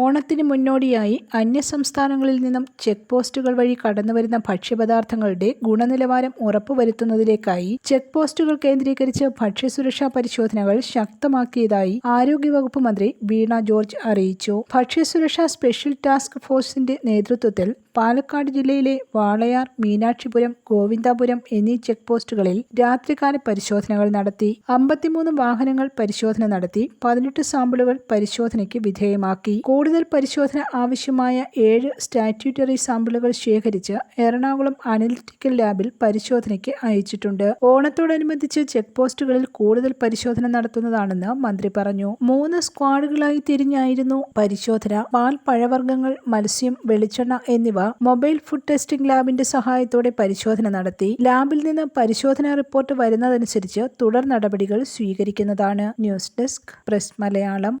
ഓണത്തിന് മുന്നോടിയായി അന്യസംസ്ഥാനങ്ങളിൽ നിന്നും ചെക്ക് പോസ്റ്റുകൾ വഴി കടന്നുവരുന്ന ഭക്ഷ്യപദാർത്ഥങ്ങളുടെ ഗുണനിലവാരം ഉറപ്പുവരുത്തുന്നതിലേക്കായി ചെക്ക് പോസ്റ്റുകൾ കേന്ദ്രീകരിച്ച് ഭക്ഷ്യസുരക്ഷാ പരിശോധനകൾ ശക്തമാക്കിയതായി ആരോഗ്യവകുപ്പ് മന്ത്രി വീണ ജോർജ് അറിയിച്ചു. ഭക്ഷ്യസുരക്ഷാ സ്പെഷ്യൽ ടാസ്ക് ഫോഴ്സിന്റെ നേതൃത്വത്തിൽ പാലക്കാട് ജില്ലയിലെ വാളയാർ മീനാക്ഷിപുരം ഗോവിന്ദാപുരം എന്നീ ചെക്ക് പോസ്റ്റുകളിൽ രാത്രികാല പരിശോധനകൾ നടത്തി അമ്പത്തിമൂന്ന് വാഹനങ്ങൾ പരിശോധന നടത്തി പതിനെട്ട് സാമ്പിളുകൾ പരിശോധനയ്ക്ക് വിധേയമാക്കി. കൂടുതൽ പരിശോധന ആവശ്യമായ ഏഴ് സ്റ്റാറ്റ്യൂട്ടറി സാമ്പിളുകൾ ശേഖരിച്ച് എറണാകുളം അനലിറ്റിക്കൽ ലാബിൽ പരിശോധനയ്ക്ക് അയച്ചിട്ടുണ്ട്. ഓണത്തോടനുബന്ധിച്ച് ചെക്ക് പോസ്റ്റുകളിൽ കൂടുതൽ പരിശോധന നടത്തുന്നതാണെന്ന് മന്ത്രി പറഞ്ഞു. മൂന്ന് സ്ക്വാഡുകളായി തിരിഞ്ഞായിരുന്നു പരിശോധന. പാൽ പഴവർഗങ്ങൾ മത്സ്യം വെളിച്ചെണ്ണ എന്നിവ മൊബൈൽ ഫുഡ് ടെസ്റ്റിംഗ് ലാബിന്റെ സഹായത്തോടെ പരിശോധന നടത്തി. ലാബിൽ നിന്ന് പരിശോധനാ റിപ്പോർട്ട് വരുന്നതനുസരിച്ച് തുടർ നടപടികൾ സ്വീകരിക്കുന്നതാണ്. News desk press Malayalam.